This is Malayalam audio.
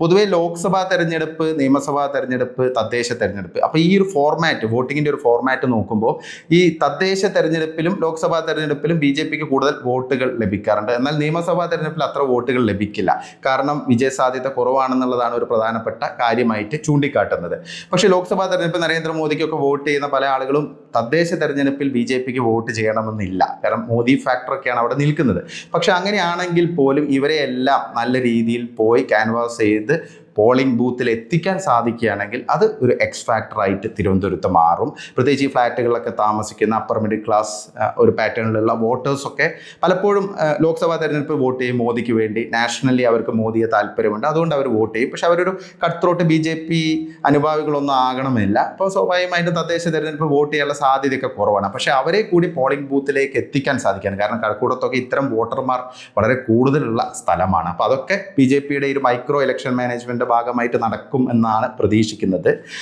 പൊതുവെ ലോക്സഭാ തെരഞ്ഞെടുപ്പ് നിയമസഭാ തെരഞ്ഞെടുപ്പ് തദ്ദേശ തെരഞ്ഞെടുപ്പ്. അപ്പോൾ ഈ ഒരു ഫോർമാറ്റ് വോട്ടിങ്ങിന്റെ ഒരു ഫോർമാറ്റ് നോക്കുമ്പോൾ ഈ തദ്ദേശ തെരഞ്ഞെടുപ്പിലും ലോക്സഭാ തെരഞ്ഞെടുപ്പിലും ബി ജെ പിക്ക് കൂടുതൽ വോട്ടുകൾ ലഭിക്കാറുണ്ട്. എന്നാൽ നിയമസഭാ തെരഞ്ഞെടുപ്പിൽ അത്ര വോട്ടുകൾ ലഭിക്കില്ല. കാരണം വിജയസാധ്യത കുറവാണെന്നുള്ളതാണ് ഒരു പ്രധാനപ്പെട്ട കാര്യമായിട്ട് ചൂണ്ടിക്കാട്ടുന്നത്. പക്ഷേ ലോക്സഭാ തെരഞ്ഞെടുപ്പ് നരേന്ദ്രമോദിക്കൊക്കെ വോട്ട് ചെയ്യുന്ന പല ആളുകളും തദ്ദേശ തെരഞ്ഞെടുപ്പിൽ ബി ജെ പിക്ക് വോട്ട് ചെയ്യണമെന്നില്ല. കാരണം മോദി ഫാക്ടറൊക്കെയാണ് അവിടെ നിൽക്കുന്നത്. പക്ഷെ അങ്ങനെയാണെങ്കിൽ പോലും ഇവരെ എല്ലാം നല്ല രീതിയിൽ പോയി ക്യാൻവാസ് ചെയ്ത് പോളിംഗ് ബൂത്തിൽ എത്തിക്കാൻ സാധിക്കുകയാണെങ്കിൽ അത് ഒരു എക്സ് ഫാക്ടറായിട്ട് തിരുവനന്തപുരത്ത് മാറും. പ്രത്യേകിച്ച് ഈ ഫ്ലാറ്റുകളിലൊക്കെ താമസിക്കുന്ന അപ്പർ മിഡിൽ ക്ലാസ് ഒരു പാറ്റേണിലുള്ള വോട്ടേഴ്സൊക്കെ പലപ്പോഴും ലോക്സഭാ തെരഞ്ഞെടുപ്പ് വോട്ട് ചെയ്യും മോദിക്ക് വേണ്ടി. നാഷണലി അവർക്ക് മോദിയെ താല്പര്യമുണ്ട്. അതുകൊണ്ട് അവർ വോട്ട് ചെയ്യും. പക്ഷെ അവരൊരു cut throat B J P അനുഭാവികളൊന്നും ആകണമെന്നില്ല അപ്പോൾ സ്വാഭാവികമായിട്ടും തദ്ദേശ തെരഞ്ഞെടുപ്പ് വോട്ട് ചെയ്യാനുള്ള സാധ്യതയൊക്കെ കുറവാണ്. പക്ഷെ അവരെ കൂടി പോളിംഗ് ബൂത്തിലേക്ക് എത്തിക്കാൻ സാധിക്കുകയാണ്. കാരണം കഴക്കൂടത്തൊക്കെ ഇത്തരം വോട്ടർമാർ വളരെ കൂടുതലുള്ള സ്ഥലമാണ്. അപ്പോൾ അതൊക്കെ ബി ജെ പിയുടെ ഒരു മൈക്രോ ഇലക്ഷൻ മാനേജ്മെന്റ് ഭാഗമായിട്ട് നടക്കും എന്നാണ് പ്രതീക്ഷിക്കുന്നത്.